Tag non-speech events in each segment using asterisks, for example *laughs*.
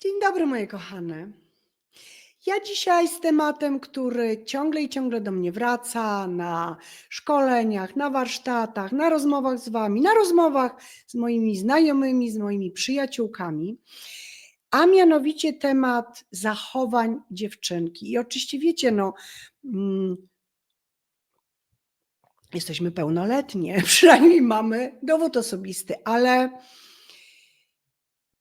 Dzień dobry, moje kochane. Ja dzisiaj z tematem, który ciągle i ciągle do mnie wraca na szkoleniach, na warsztatach, na rozmowach z Wami, na rozmowach z moimi znajomymi, z moimi przyjaciółkami, a mianowicie temat zachowań dziewczynki. I oczywiście wiecie, no, mm, jesteśmy pełnoletnie, *laughs* przynajmniej mamy dowód osobisty, ale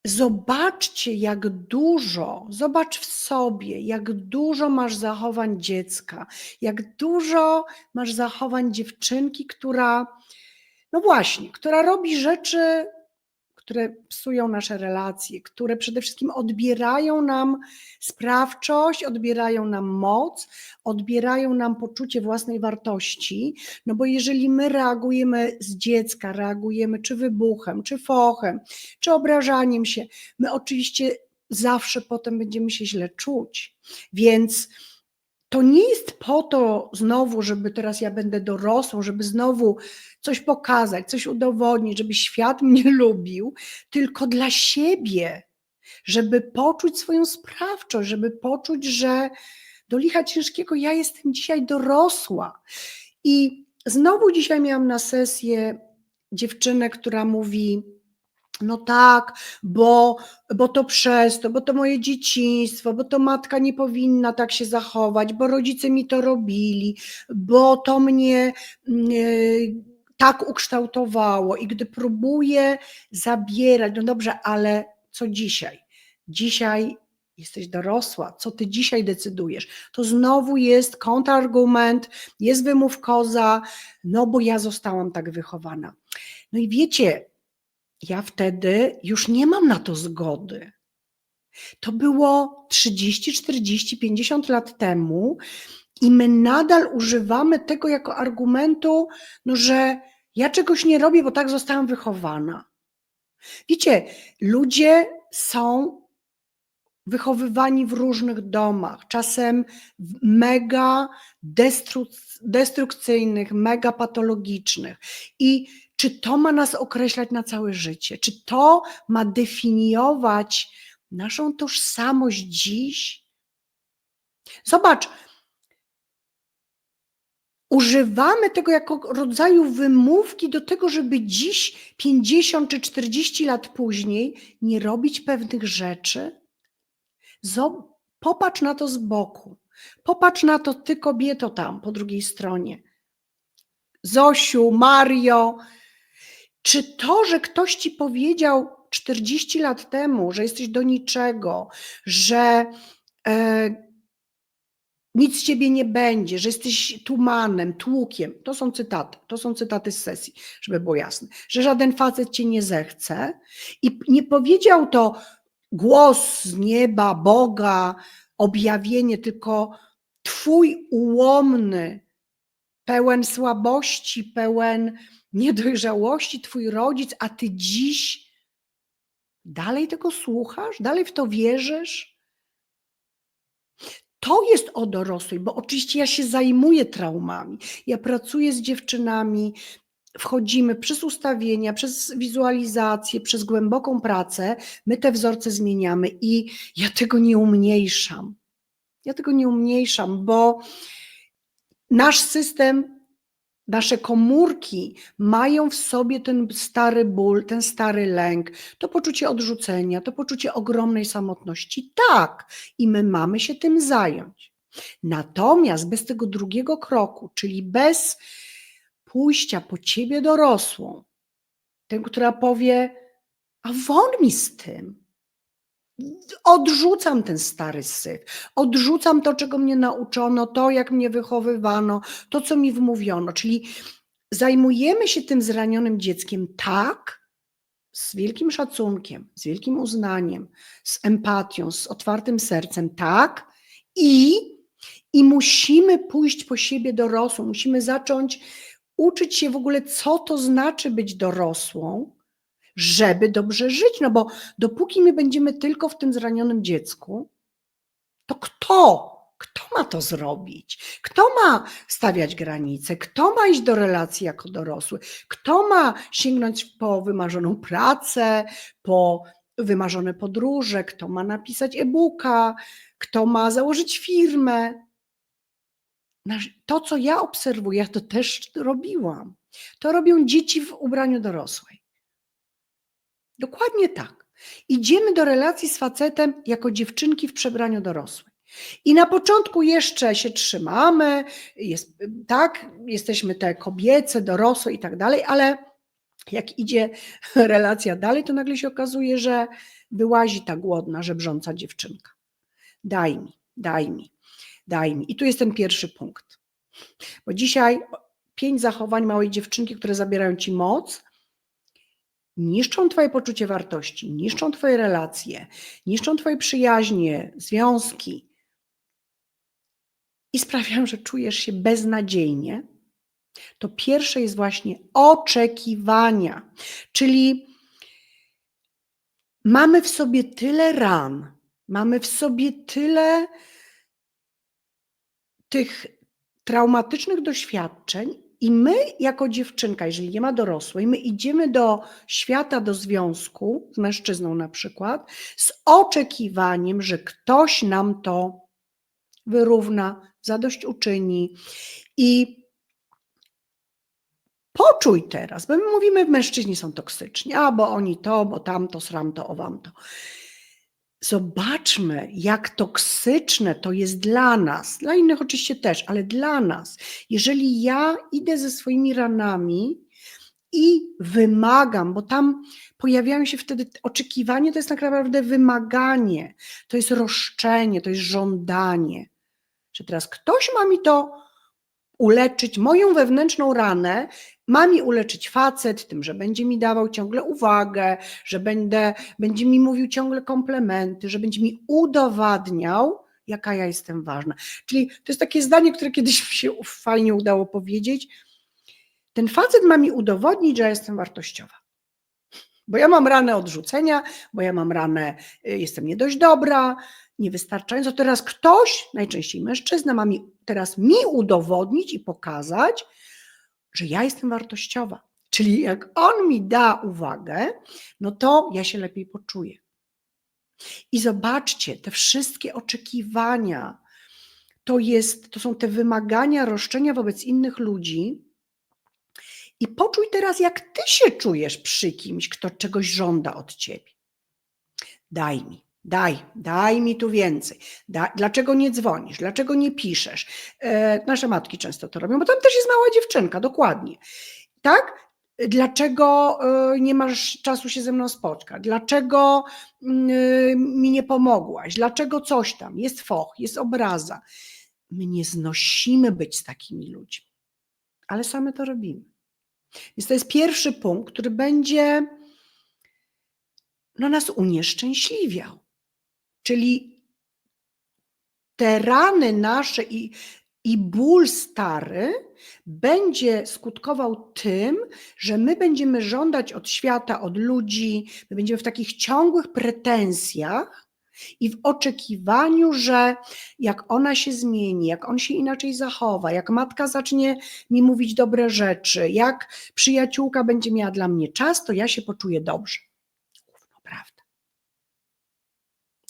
Zobaczcie, jak dużo, zobacz w sobie, jak dużo masz zachowań dziecka, jak dużo masz zachowań dziewczynki, która, no właśnie, która robi rzeczy, które psują nasze relacje, które przede wszystkim odbierają nam sprawczość, odbierają nam moc, odbierają nam poczucie własnej wartości. No bo jeżeli my reagujemy z dziecka, reagujemy czy wybuchem, czy fochem, czy obrażaniem się, my oczywiście zawsze potem będziemy się źle czuć. Więc to nie jest po to znowu, żeby teraz ja będę dorosłą, żeby znowu coś pokazać, coś udowodnić, żeby świat mnie *laughs* lubił, tylko dla siebie, żeby poczuć swoją sprawczość, żeby poczuć, że do licha ciężkiego ja jestem dzisiaj dorosła. I znowu dzisiaj miałam na sesję dziewczynę, która mówi, no tak, bo, bo to przez to, bo to moje dzieciństwo, bo to matka nie powinna tak się zachować, bo rodzice mi to robili, bo to mnie yy, tak ukształtowało. I gdy próbuję zabierać, no dobrze, ale co dzisiaj? Dzisiaj jesteś dorosła, co ty dzisiaj decydujesz? To znowu jest kontrargument, jest wymów koza, no bo ja zostałam tak wychowana. No i wiecie, ja wtedy już nie mam na to zgody. To było 30, 40, 50 lat temu i my nadal używamy tego jako argumentu, no, że ja czegoś nie robię, bo tak zostałam wychowana. Wiecie, ludzie są wychowywani w różnych domach, czasem mega destrukcyjnych, mega patologicznych. I czy to ma nas określać na całe życie? Czy to ma definiować naszą tożsamość dziś? Zobacz, używamy tego jako rodzaju wymówki do tego, żeby dziś, 50 czy 40 lat później, nie robić pewnych rzeczy. Popatrz na to z boku. Popatrz na to, ty kobieto tam po drugiej stronie. Zosiu, Mario, czy to, że ktoś ci powiedział 40 lat temu, że jesteś do niczego, że e, nic z ciebie nie będzie, że jesteś tumanem, tłukiem, to są cytaty, to są cytaty z sesji, żeby było jasne, że żaden facet cię nie zechce i nie powiedział to głos z nieba, Boga, objawienie, tylko twój ułomny, pełen słabości, pełen niedojrzałości twój rodzic, a ty dziś dalej tego słuchasz, dalej w to wierzysz? To jest o dorosłej, bo oczywiście ja się zajmuję traumami. Ja pracuję z dziewczynami, wchodzimy przez ustawienia, przez wizualizację, przez głęboką pracę, my te wzorce zmieniamy i ja tego nie umniejszam. Ja tego nie umniejszam, bo nasz system Nasze komórki mają w sobie ten stary ból, ten stary lęk, to poczucie odrzucenia, to poczucie ogromnej samotności. Tak, i my mamy się tym zająć. Natomiast bez tego drugiego kroku, czyli bez pójścia po ciebie dorosłą, tę, która powie: A won mi z tym, Odrzucam ten stary syf, odrzucam to, czego mnie nauczono, to, jak mnie wychowywano, to, co mi wmówiono. Czyli zajmujemy się tym zranionym dzieckiem tak, z wielkim szacunkiem, z wielkim uznaniem, z empatią, z otwartym sercem, tak, i, i musimy pójść po siebie dorosłą, musimy zacząć uczyć się w ogóle, co to znaczy być dorosłą żeby dobrze żyć. No bo dopóki my będziemy tylko w tym zranionym dziecku, to kto? Kto ma to zrobić? Kto ma stawiać granice? Kto ma iść do relacji jako dorosły? Kto ma sięgnąć po wymarzoną pracę, po wymarzone podróże, kto ma napisać e-booka, kto ma założyć firmę. To, co ja obserwuję, to też robiłam. To robią dzieci w ubraniu dorosłej. Dokładnie tak. Idziemy do relacji z facetem jako dziewczynki w przebraniu dorosłej. I na początku jeszcze się trzymamy, jest, tak, jesteśmy te kobiece, dorosłe i tak dalej, ale jak idzie *laughs* relacja dalej, to nagle się okazuje, że wyłazi ta głodna, żebrząca dziewczynka. Daj mi, daj mi, daj mi. I tu jest ten pierwszy punkt. Bo dzisiaj pięć zachowań małej dziewczynki, które zabierają ci moc, niszczą Twoje poczucie wartości, niszczą Twoje relacje, niszczą Twoje przyjaźnie, związki i sprawiają, że czujesz się beznadziejnie, to pierwsze jest właśnie oczekiwania. Czyli mamy w sobie tyle ran, mamy w sobie tyle tych traumatycznych doświadczeń, i my, jako dziewczynka, jeżeli nie ma dorosłej, my idziemy do świata, do związku z mężczyzną na przykład, z oczekiwaniem, że ktoś nam to wyrówna, zadośćuczyni. I poczuj teraz, bo my mówimy, mężczyźni są toksyczni, a bo oni to, bo tamto, sramto, owamto. Zobaczmy, jak toksyczne to jest dla nas, dla innych oczywiście też, ale dla nas. Jeżeli ja idę ze swoimi ranami i wymagam, bo tam pojawiają się wtedy oczekiwanie, to jest tak naprawdę wymaganie, to jest roszczenie, to jest żądanie, że teraz ktoś ma mi to uleczyć, moją wewnętrzną ranę, ma mi uleczyć facet tym, że będzie mi dawał ciągle uwagę, że będę, będzie mi mówił ciągle komplementy, że będzie mi udowadniał, jaka ja jestem ważna. Czyli to jest takie zdanie, które kiedyś mi się fajnie udało powiedzieć. Ten facet ma mi udowodnić, że ja jestem wartościowa. Bo ja mam ranę odrzucenia, bo ja mam ranę, y, jestem nie dość dobra, niewystarczająco. Teraz ktoś, najczęściej mężczyzna, ma mi teraz mi udowodnić i pokazać, że ja jestem wartościowa. Czyli jak on mi da uwagę, no to ja się lepiej poczuję. I zobaczcie, te wszystkie oczekiwania, to, jest, to są te wymagania, roszczenia wobec innych ludzi. I poczuj teraz, jak ty się czujesz przy kimś, kto czegoś żąda od ciebie. Daj mi, daj, daj mi tu więcej. Da, dlaczego nie dzwonisz? Dlaczego nie piszesz? E, nasze matki często to robią, bo tam też jest mała dziewczynka, dokładnie. Tak? Dlaczego e, nie masz czasu się ze mną spotkać? Dlaczego mm, e, mi nie pomogłaś? Dlaczego coś tam? Jest foch, jest obraza. My nie znosimy być z takimi ludźmi, ale same to robimy. Więc to jest pierwszy punkt, który będzie no, nas unieszczęśliwiał. Czyli te rany nasze i, i ból stary będzie skutkował tym, że my będziemy żądać od świata, od ludzi, my będziemy w takich ciągłych pretensjach i w oczekiwaniu, że jak ona się zmieni, jak on się inaczej zachowa, jak matka zacznie mi mówić dobre rzeczy, jak przyjaciółka będzie miała dla mnie czas, to ja się poczuję dobrze.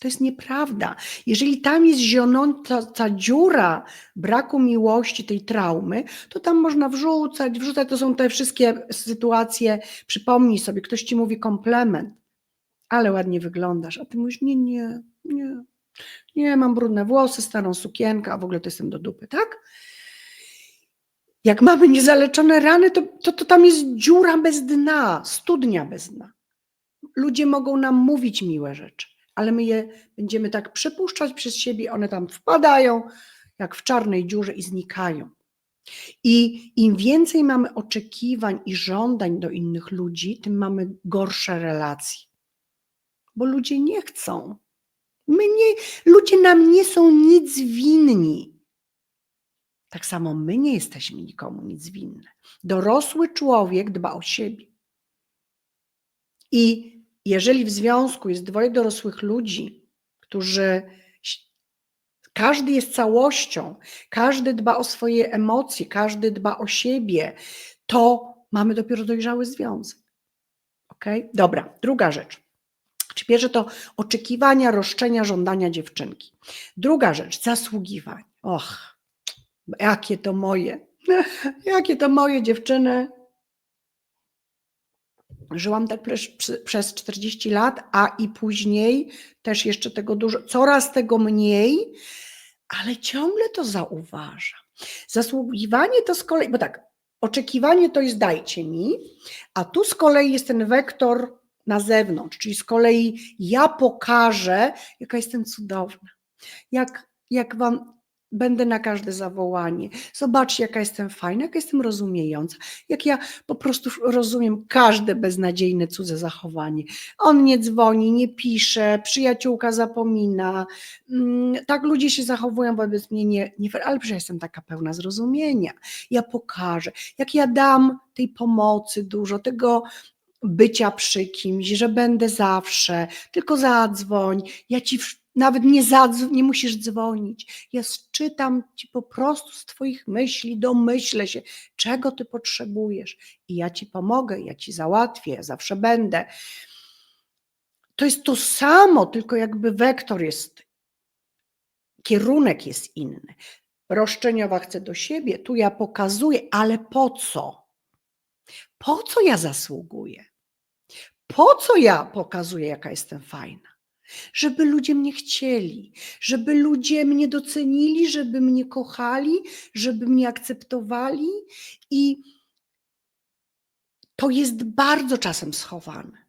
To jest nieprawda. Jeżeli tam jest zionąca ta dziura braku miłości, tej traumy, to tam można wrzucać, wrzucać. To są te wszystkie sytuacje. Przypomnij sobie, ktoś ci mówi komplement, ale ładnie wyglądasz, a ty mówisz, nie, nie, nie, nie, mam brudne włosy, starą sukienkę, a w ogóle to jestem do dupy, tak? Jak mamy niezaleczone rany, to, to, to tam jest dziura bez dna, studnia bez dna. Ludzie mogą nam mówić miłe rzeczy, ale my je będziemy tak przepuszczać przez siebie, one tam wpadają jak w czarnej dziurze i znikają. I im więcej mamy oczekiwań i żądań do innych ludzi, tym mamy gorsze relacje. Bo ludzie nie chcą. My nie, ludzie nam nie są nic winni. Tak samo my nie jesteśmy nikomu nic winne. Dorosły człowiek dba o siebie. I jeżeli w związku jest dwoje dorosłych ludzi, którzy każdy jest całością, każdy dba o swoje emocje, każdy dba o siebie, to mamy dopiero dojrzały związek. Ok? Dobra, druga rzecz. Czy Pierwsze to oczekiwania, roszczenia, żądania dziewczynki. Druga rzecz, zasługiwanie. Och, jakie to moje, *laughs* jakie to moje dziewczyny. Żyłam tak przez, przez 40 lat, a i później też jeszcze tego dużo, coraz tego mniej, ale ciągle to zauważam. Zasługiwanie to z kolei, bo tak, oczekiwanie to jest dajcie mi, a tu z kolei jest ten wektor na zewnątrz, czyli z kolei ja pokażę, jaka jestem cudowna, jak, jak wam będę na każde zawołanie. Zobaczcie, jaka jestem fajna, jaka jestem rozumiejąca, jak ja po prostu rozumiem każde beznadziejne cudze zachowanie. On nie dzwoni, nie pisze, przyjaciółka zapomina. Mm, tak ludzie się zachowują wobec mnie, nie, nie ale przecież jestem taka pełna zrozumienia. Ja pokażę, jak ja dam tej pomocy dużo, tego bycia przy kimś, że będę zawsze, tylko zadzwoń, ja ci nawet nie, zadzw- nie musisz dzwonić. Ja czytam ci po prostu z Twoich myśli, domyślę się, czego Ty potrzebujesz i ja Ci pomogę, ja Ci załatwię, ja zawsze będę. To jest to samo, tylko jakby wektor jest, kierunek jest inny. Roszczeniowa chcę do siebie, tu ja pokazuję, ale po co? Po co ja zasługuję? Po co ja pokazuję, jaka jestem fajna? Żeby ludzie mnie chcieli, żeby ludzie mnie docenili, żeby mnie kochali, żeby mnie akceptowali i to jest bardzo czasem schowane.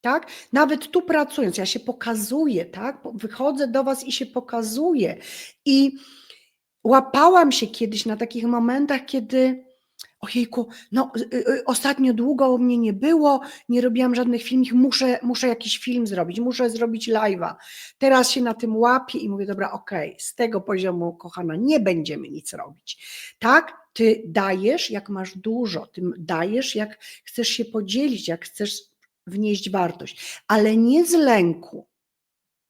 Tak? Nawet tu pracując, ja się pokazuję, tak? Wychodzę do Was i się pokazuję. I łapałam się kiedyś na takich momentach, kiedy ojejku, no y, y, ostatnio długo mnie nie było, nie robiłam żadnych filmów, muszę, muszę jakiś film zrobić, muszę zrobić live'a. Teraz się na tym łapię i mówię, dobra, okej, okay, z tego poziomu, kochana, nie będziemy nic robić. Tak, ty dajesz, jak masz dużo, ty dajesz, jak chcesz się podzielić, jak chcesz wnieść wartość, ale nie z lęku,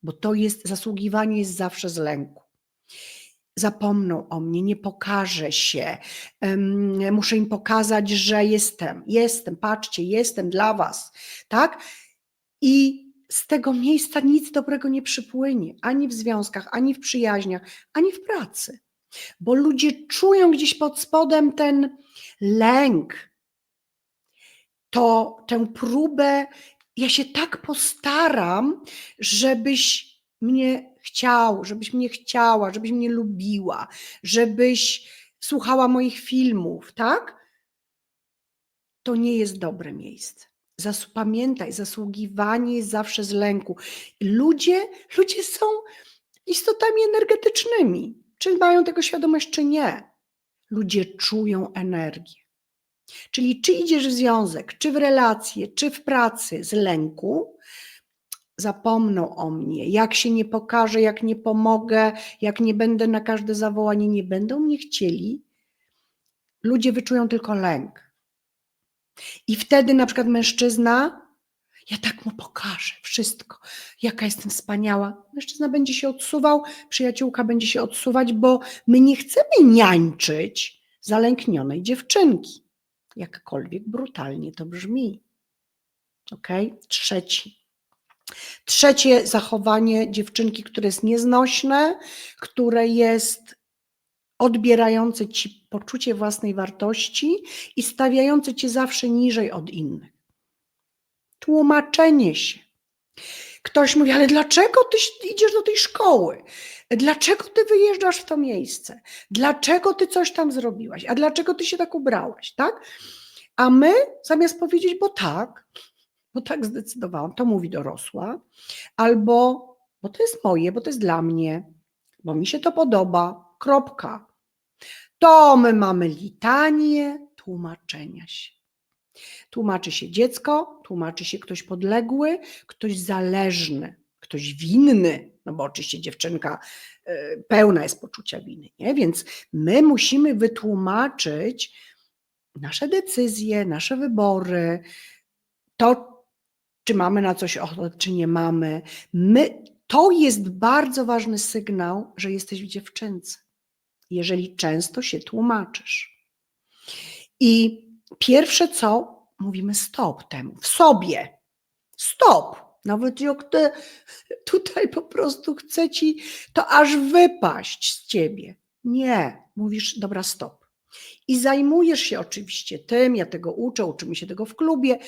bo to jest, zasługiwanie jest zawsze z lęku zapomną o mnie, nie pokażę się, muszę im pokazać, że jestem, jestem, patrzcie, jestem dla Was, tak? I z tego miejsca nic dobrego nie przypłynie, ani w związkach, ani w przyjaźniach, ani w pracy, bo ludzie czują gdzieś pod spodem ten lęk, to tę próbę. Ja się tak postaram, żebyś mnie chciał, żebyś mnie chciała, żebyś mnie lubiła, żebyś słuchała moich filmów, tak? To nie jest dobre miejsce. Zas pamiętaj, zasługiwanie jest zawsze z lęku. Ludzie, ludzie są istotami energetycznymi. Czy mają tego świadomość, czy nie? Ludzie czują energię. Czyli czy idziesz w związek, czy w relacje, czy w pracy z lęku, zapomną o mnie, jak się nie pokażę, jak nie pomogę, jak nie będę na każde zawołanie, nie będą mnie chcieli, ludzie wyczują tylko lęk. I wtedy na przykład mężczyzna, ja tak mu pokażę wszystko, jaka jestem wspaniała. Mężczyzna będzie się odsuwał, przyjaciółka będzie się odsuwać, bo my nie chcemy niańczyć zalęknionej dziewczynki. Jakkolwiek brutalnie to brzmi. Ok? Trzeci. Trzecie zachowanie dziewczynki, które jest nieznośne, które jest odbierające ci poczucie własnej wartości i stawiające cię zawsze niżej od innych. Tłumaczenie się. Ktoś mówi, ale dlaczego ty idziesz do tej szkoły? Dlaczego ty wyjeżdżasz w to miejsce? Dlaczego ty coś tam zrobiłaś? A dlaczego ty się tak ubrałaś, tak? A my zamiast powiedzieć, bo tak, bo tak zdecydowałam, to mówi dorosła, albo bo to jest moje, bo to jest dla mnie, bo mi się to podoba, kropka. To my mamy litanię tłumaczenia się. Tłumaczy się dziecko, tłumaczy się ktoś podległy, ktoś zależny, ktoś winny, no bo oczywiście dziewczynka e, pełna jest poczucia winy, nie? Więc my musimy wytłumaczyć nasze decyzje, nasze wybory, to, czy mamy na coś ochotę, czy nie mamy. My, to jest bardzo ważny sygnał, że jesteś w dziewczynce, jeżeli często się tłumaczysz. I pierwsze co, mówimy stop temu, w sobie. Stop. Nawet jak ty tutaj po prostu chce ci to aż wypaść z ciebie. Nie, mówisz, dobra, stop. I zajmujesz się oczywiście tym, ja tego uczę, uczymy się tego w klubie,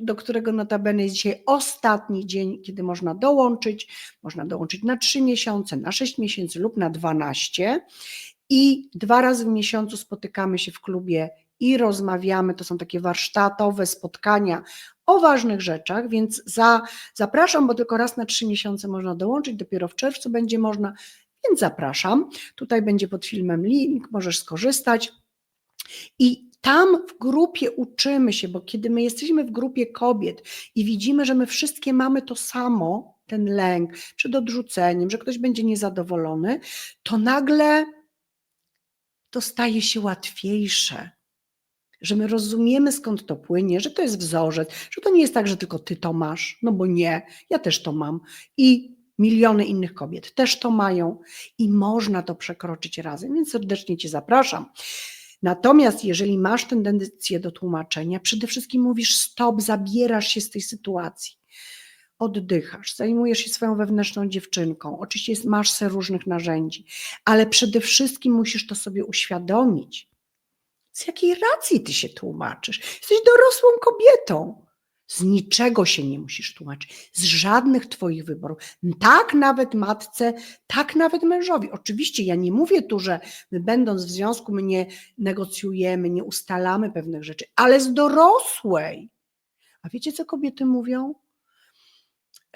do którego notabene jest dzisiaj ostatni dzień, kiedy można dołączyć. Można dołączyć na 3 miesiące, na 6 miesięcy lub na 12. I dwa razy w miesiącu spotykamy się w klubie i rozmawiamy. To są takie warsztatowe spotkania o ważnych rzeczach, więc za, zapraszam, bo tylko raz na trzy miesiące można dołączyć, dopiero w czerwcu będzie można, więc zapraszam. Tutaj będzie pod filmem link, możesz skorzystać. I tam w grupie uczymy się, bo kiedy my jesteśmy w grupie kobiet i widzimy, że my wszystkie mamy to samo, ten lęk przed odrzuceniem, że ktoś będzie niezadowolony, to nagle to staje się łatwiejsze. Że my rozumiemy skąd to płynie, że to jest wzorzec, że to nie jest tak, że tylko ty to masz, no bo nie, ja też to mam. I miliony innych kobiet też to mają i można to przekroczyć razem, więc serdecznie Cię zapraszam. Natomiast jeżeli masz tendencję do tłumaczenia, przede wszystkim mówisz stop, zabierasz się z tej sytuacji. Oddychasz, zajmujesz się swoją wewnętrzną dziewczynką. Oczywiście jest, masz se różnych narzędzi, ale przede wszystkim musisz to sobie uświadomić. Z jakiej racji ty się tłumaczysz? Jesteś dorosłą kobietą. Z niczego się nie musisz tłumaczyć, z żadnych Twoich wyborów. Tak nawet matce, tak nawet mężowi. Oczywiście ja nie mówię tu, że my będąc w związku, my nie negocjujemy, nie ustalamy pewnych rzeczy, ale z dorosłej. A wiecie, co kobiety mówią?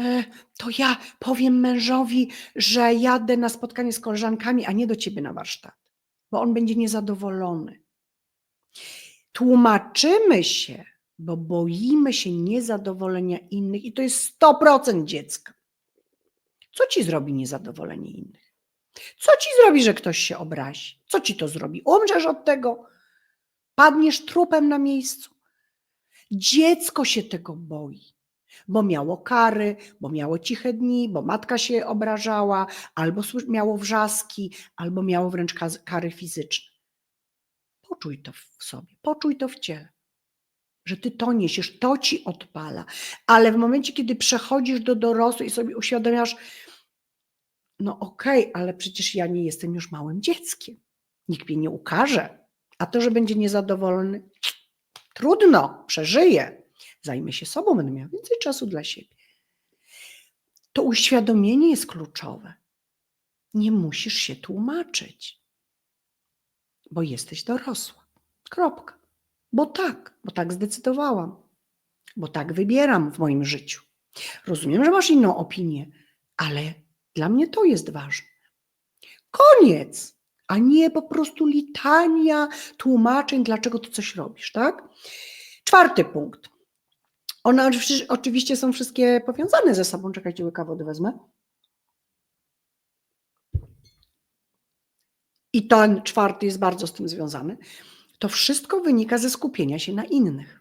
E, to ja powiem mężowi, że jadę na spotkanie z koleżankami, a nie do ciebie na warsztat, bo on będzie niezadowolony. Tłumaczymy się, bo boimy się niezadowolenia innych i to jest 100% dziecka. Co ci zrobi niezadowolenie innych? Co ci zrobi, że ktoś się obrazi? Co ci to zrobi? Umrzesz od tego? Padniesz trupem na miejscu? Dziecko się tego boi, bo miało kary, bo miało ciche dni, bo matka się obrażała, albo miało wrzaski, albo miało wręcz kary fizyczne. Poczuj to w sobie, poczuj to w ciele że ty to niesiesz, to ci odpala. Ale w momencie, kiedy przechodzisz do dorosłych i sobie uświadamiasz, no okej, okay, ale przecież ja nie jestem już małym dzieckiem. Nikt mnie nie ukaże. A to, że będzie niezadowolony, trudno, przeżyje. Zajmę się sobą, będę miał więcej czasu dla siebie. To uświadomienie jest kluczowe. Nie musisz się tłumaczyć, bo jesteś dorosła. Kropka. Bo tak, bo tak zdecydowałam, bo tak wybieram w moim życiu. Rozumiem, że masz inną opinię, ale dla mnie to jest ważne. Koniec, a nie po prostu litania tłumaczeń, dlaczego ty coś robisz, tak? Czwarty punkt. One oczywiście są wszystkie powiązane ze sobą. Czekajcie, łyka wody wezmę. I ten czwarty jest bardzo z tym związany. To wszystko wynika ze skupienia się na innych.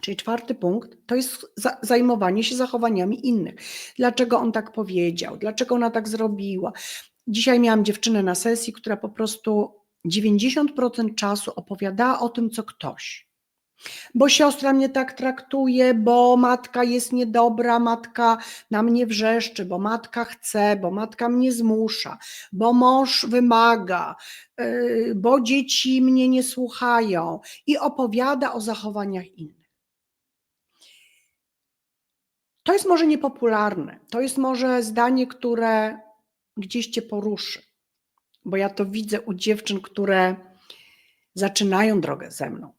Czyli czwarty punkt to jest zajmowanie się zachowaniami innych. Dlaczego on tak powiedział? Dlaczego ona tak zrobiła? Dzisiaj miałam dziewczynę na sesji, która po prostu 90% czasu opowiadała o tym, co ktoś bo siostra mnie tak traktuje, bo matka jest niedobra, matka na mnie wrzeszczy, bo matka chce, bo matka mnie zmusza, bo mąż wymaga, yy, bo dzieci mnie nie słuchają i opowiada o zachowaniach innych. To jest może niepopularne, to jest może zdanie, które gdzieś cię poruszy, bo ja to widzę u dziewczyn, które zaczynają drogę ze mną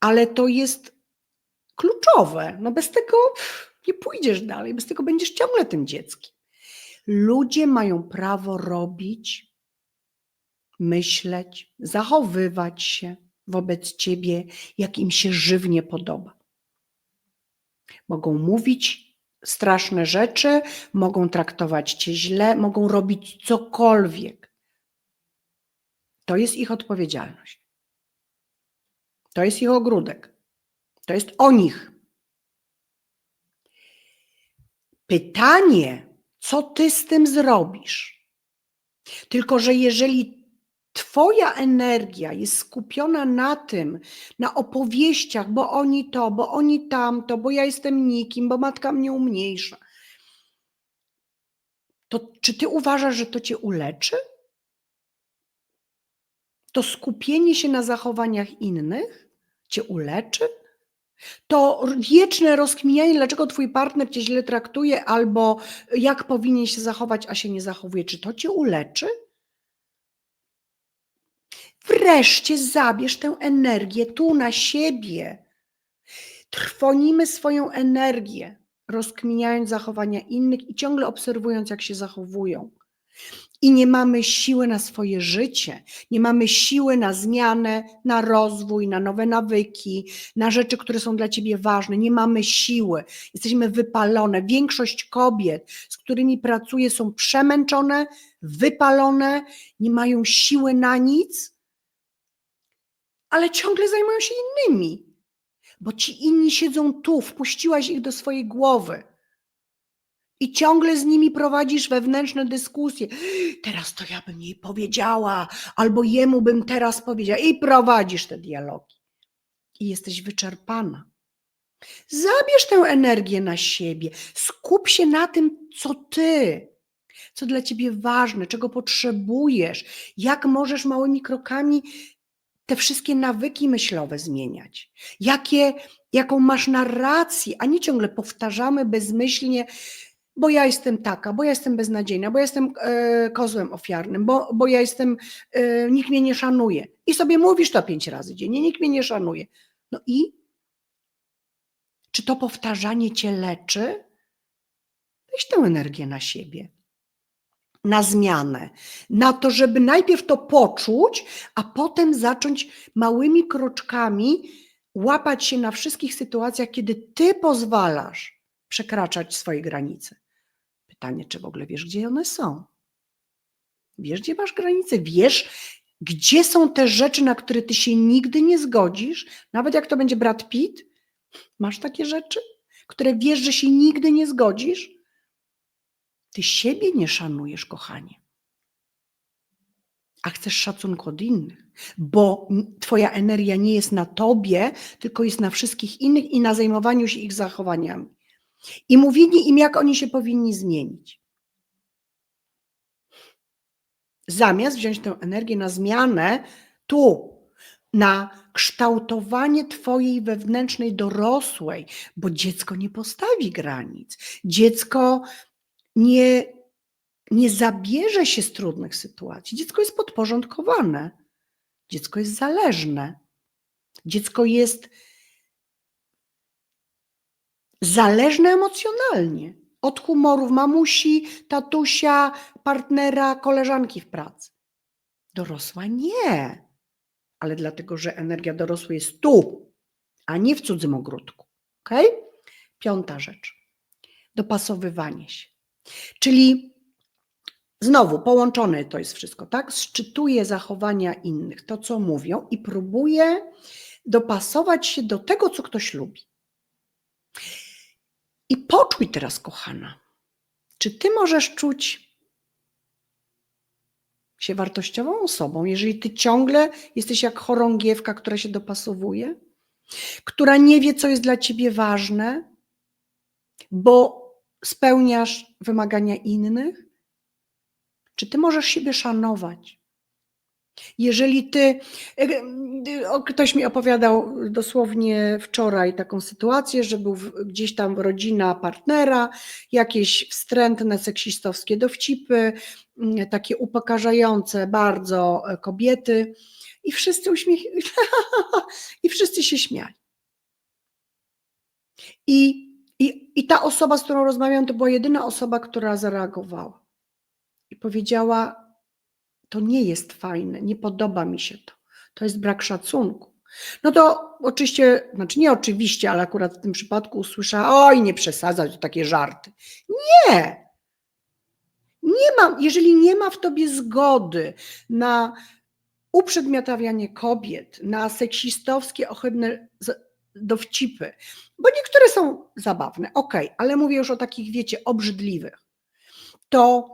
ale to jest kluczowe. No bez tego nie pójdziesz dalej, bez tego będziesz ciągle tym dzieckiem. Ludzie mają prawo robić, myśleć, zachowywać się wobec ciebie, jak im się żywnie podoba. Mogą mówić straszne rzeczy, mogą traktować cię źle, mogą robić cokolwiek. To jest ich odpowiedzialność. To jest ich ogródek. To jest o nich. Pytanie, co ty z tym zrobisz? Tylko, że jeżeli Twoja energia jest skupiona na tym, na opowieściach, bo oni to, bo oni tamto, bo ja jestem nikim, bo matka mnie umniejsza. To czy ty uważasz, że to cię uleczy? To skupienie się na zachowaniach innych cię uleczy? To wieczne rozkminianie, dlaczego twój partner cię źle traktuje, albo jak powinien się zachować, a się nie zachowuje, czy to cię uleczy? Wreszcie zabierz tę energię tu na siebie. Trwonimy swoją energię, rozkminiając zachowania innych i ciągle obserwując, jak się zachowują. I nie mamy siły na swoje życie, nie mamy siły na zmianę, na rozwój, na nowe nawyki, na rzeczy, które są dla ciebie ważne. Nie mamy siły, jesteśmy wypalone. Większość kobiet, z którymi pracuję, są przemęczone, wypalone, nie mają siły na nic ale ciągle zajmują się innymi, bo ci inni siedzą tu, wpuściłaś ich do swojej głowy i ciągle z nimi prowadzisz wewnętrzne dyskusje. Teraz to ja bym jej powiedziała, albo jemu bym teraz powiedziała, i prowadzisz te dialogi. I jesteś wyczerpana. Zabierz tę energię na siebie, skup się na tym, co ty, co dla ciebie ważne, czego potrzebujesz, jak możesz małymi krokami te wszystkie nawyki myślowe zmieniać. Jakie, jaką masz narrację, a nie ciągle powtarzamy bezmyślnie, bo ja jestem taka, bo ja jestem beznadziejna, bo ja jestem e, kozłem ofiarnym, bo, bo ja jestem, e, nikt mnie nie szanuje. I sobie mówisz to pięć razy dziennie, nikt mnie nie szanuje. No i? Czy to powtarzanie cię leczy? Weź tę energię na siebie na zmianę, na to, żeby najpierw to poczuć, a potem zacząć małymi kroczkami łapać się na wszystkich sytuacjach, kiedy ty pozwalasz przekraczać swoje granice. Pytanie, czy w ogóle wiesz, gdzie one są? Wiesz, gdzie masz granice? Wiesz, gdzie są te rzeczy, na które ty się nigdy nie zgodzisz? Nawet jak to będzie Brad Pitt, masz takie rzeczy, które wiesz, że się nigdy nie zgodzisz? Ty siebie nie szanujesz, kochanie. A chcesz szacunku od innych, bo Twoja energia nie jest na Tobie, tylko jest na wszystkich innych i na zajmowaniu się ich zachowaniami. I mówienie im, jak oni się powinni zmienić. Zamiast wziąć tę energię na zmianę tu, na kształtowanie Twojej wewnętrznej dorosłej, bo dziecko nie postawi granic. Dziecko nie, nie zabierze się z trudnych sytuacji. Dziecko jest podporządkowane, dziecko jest zależne, dziecko jest zależne emocjonalnie od humorów mamusi, tatusia, partnera, koleżanki w pracy. Dorosła nie, ale dlatego, że energia dorosłej jest tu, a nie w cudzym ogródku. Ok? Piąta rzecz. Dopasowywanie się. Czyli znowu połączone to jest wszystko, tak? Szczytuje zachowania innych, to co mówią i próbuje dopasować się do tego, co ktoś lubi. I poczuj teraz, kochana, czy ty możesz czuć się wartościową osobą, jeżeli ty ciągle jesteś jak chorągiewka, która się dopasowuje, która nie wie, co jest dla ciebie ważne, bo spełniasz wymagania innych? Czy ty możesz siebie szanować? Jeżeli ty, e, ktoś mi opowiadał dosłownie wczoraj taką sytuację, że był gdzieś tam rodzina partnera, jakieś wstrętne seksistowskie dowcipy, mm, takie upokarzające bardzo e, kobiety i wszyscy uśmiech *laughs* i wszyscy się śmiali. I i, I ta osoba, z którą rozmawiam, to była jedyna osoba, która zareagowała i powiedziała: To nie jest fajne, nie podoba mi się to. To jest brak szacunku. No to oczywiście, znaczy nie oczywiście, ale akurat w tym przypadku usłyszała: Oj, nie przesadzać, to takie żarty. Nie! Nie ma, jeżeli nie ma w tobie zgody na uprzedmiotawianie kobiet, na seksistowskie, ohydne dowcipy, bo niektóre są zabawne, ok, ale mówię już o takich, wiecie, obrzydliwych. To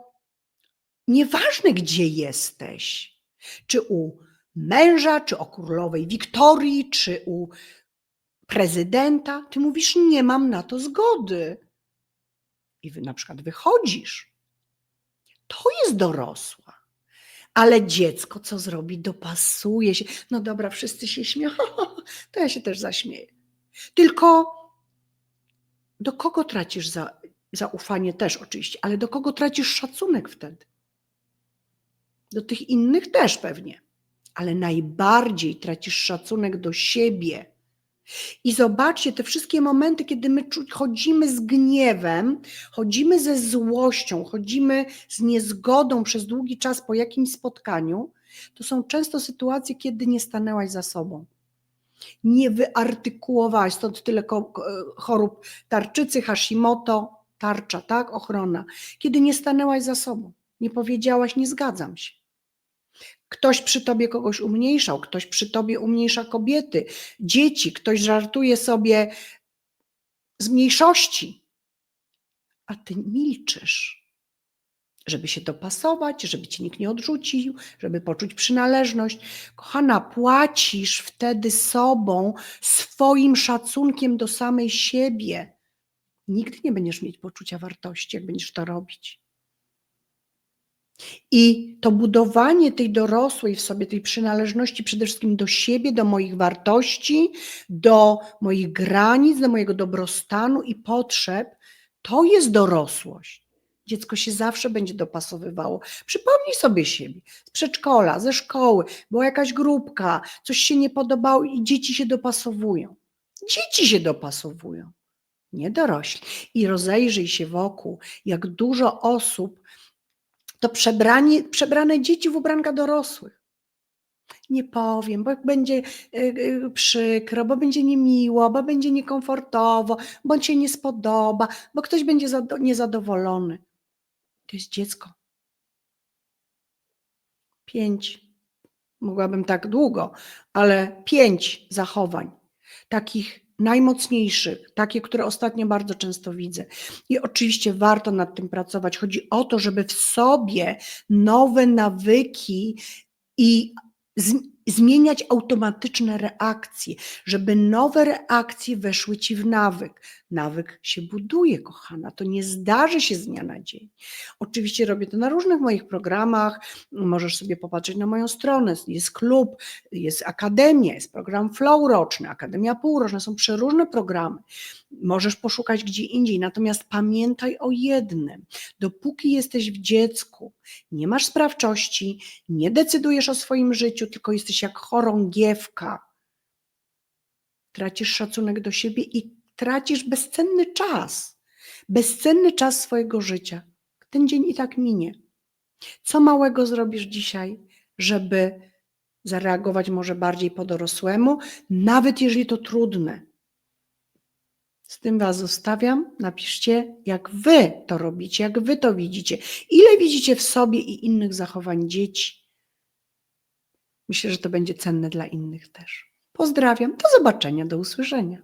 nieważne, gdzie jesteś, Czy u męża, czy o królowej Wiktorii, czy u prezydenta. Ty mówisz, nie mam na to zgody. I wy na przykład wychodzisz. To jest dorosła. Ale dziecko co zrobi? Dopasuje się. No dobra, wszyscy się śmieją, *laughs* to ja się też zaśmieję. Tylko do kogo tracisz za, zaufanie też oczywiście, ale do kogo tracisz szacunek wtedy? Do tych innych też pewnie, ale najbardziej tracisz szacunek do siebie. I zobaczcie te wszystkie momenty, kiedy my chodzimy z gniewem, chodzimy ze złością, chodzimy z niezgodą przez długi czas po jakimś spotkaniu, to są często sytuacje, kiedy nie stanęłaś za sobą. Nie wyartykułowałaś, stąd tyle chorób tarczycy, Hashimoto, tarcza, tak, ochrona. Kiedy nie stanęłaś za sobą, nie powiedziałaś, nie zgadzam się. Ktoś przy tobie kogoś umniejszał, ktoś przy tobie umniejsza kobiety, dzieci, ktoś żartuje sobie z mniejszości, a ty milczysz, żeby się dopasować, żeby cię nikt nie odrzucił, żeby poczuć przynależność. Kochana, płacisz wtedy sobą, swoim szacunkiem do samej siebie. Nigdy nie będziesz mieć poczucia wartości, jak będziesz to robić. I to budowanie tej dorosłej w sobie, tej przynależności przede wszystkim do siebie, do moich wartości, do moich granic, do mojego dobrostanu i potrzeb, to jest dorosłość. Dziecko się zawsze będzie dopasowywało. Przypomnij sobie siebie z przedszkola, ze szkoły, była jakaś grupka, coś się nie podobało i dzieci się dopasowują. Dzieci się dopasowują, nie dorośli. I rozejrzyj się wokół, jak dużo osób to przebranie, przebrane dzieci w ubranka dorosłych. Nie powiem, bo jak będzie y, y, przykro, bo będzie niemiło, bo będzie niekomfortowo, bo ci się nie spodoba, bo ktoś będzie zado- niezadowolony. To jest dziecko. Pięć, mogłabym tak długo, ale pięć zachowań, takich najmocniejszych, takie, które ostatnio bardzo często widzę. I oczywiście warto nad tym pracować. Chodzi o to, żeby w sobie nowe nawyki i zmieniać automatyczne reakcje, żeby nowe reakcje weszły ci w nawyk. Nawyk się buduje, kochana, to nie zdarzy się z dnia na dzień. Oczywiście robię to na różnych moich programach. Możesz sobie popatrzeć na moją stronę. Jest klub, jest akademia, jest program Flow roczny, akademia półroczna, są przeróżne programy. Możesz poszukać gdzie indziej, natomiast pamiętaj o jednym: dopóki jesteś w dziecku, nie masz sprawczości, nie decydujesz o swoim życiu, tylko jesteś jak chorągiewka. Tracisz szacunek do siebie i tracisz bezcenny czas. Bezcenny czas swojego życia. Ten dzień i tak minie. Co małego zrobisz dzisiaj, żeby zareagować może bardziej po dorosłemu, nawet jeżeli to trudne? Z tym Was zostawiam. Napiszcie, jak Wy to robicie, jak Wy to widzicie. Ile widzicie w sobie i innych zachowań dzieci. Myślę, że to będzie cenne dla innych też. Pozdrawiam. Do zobaczenia, do usłyszenia.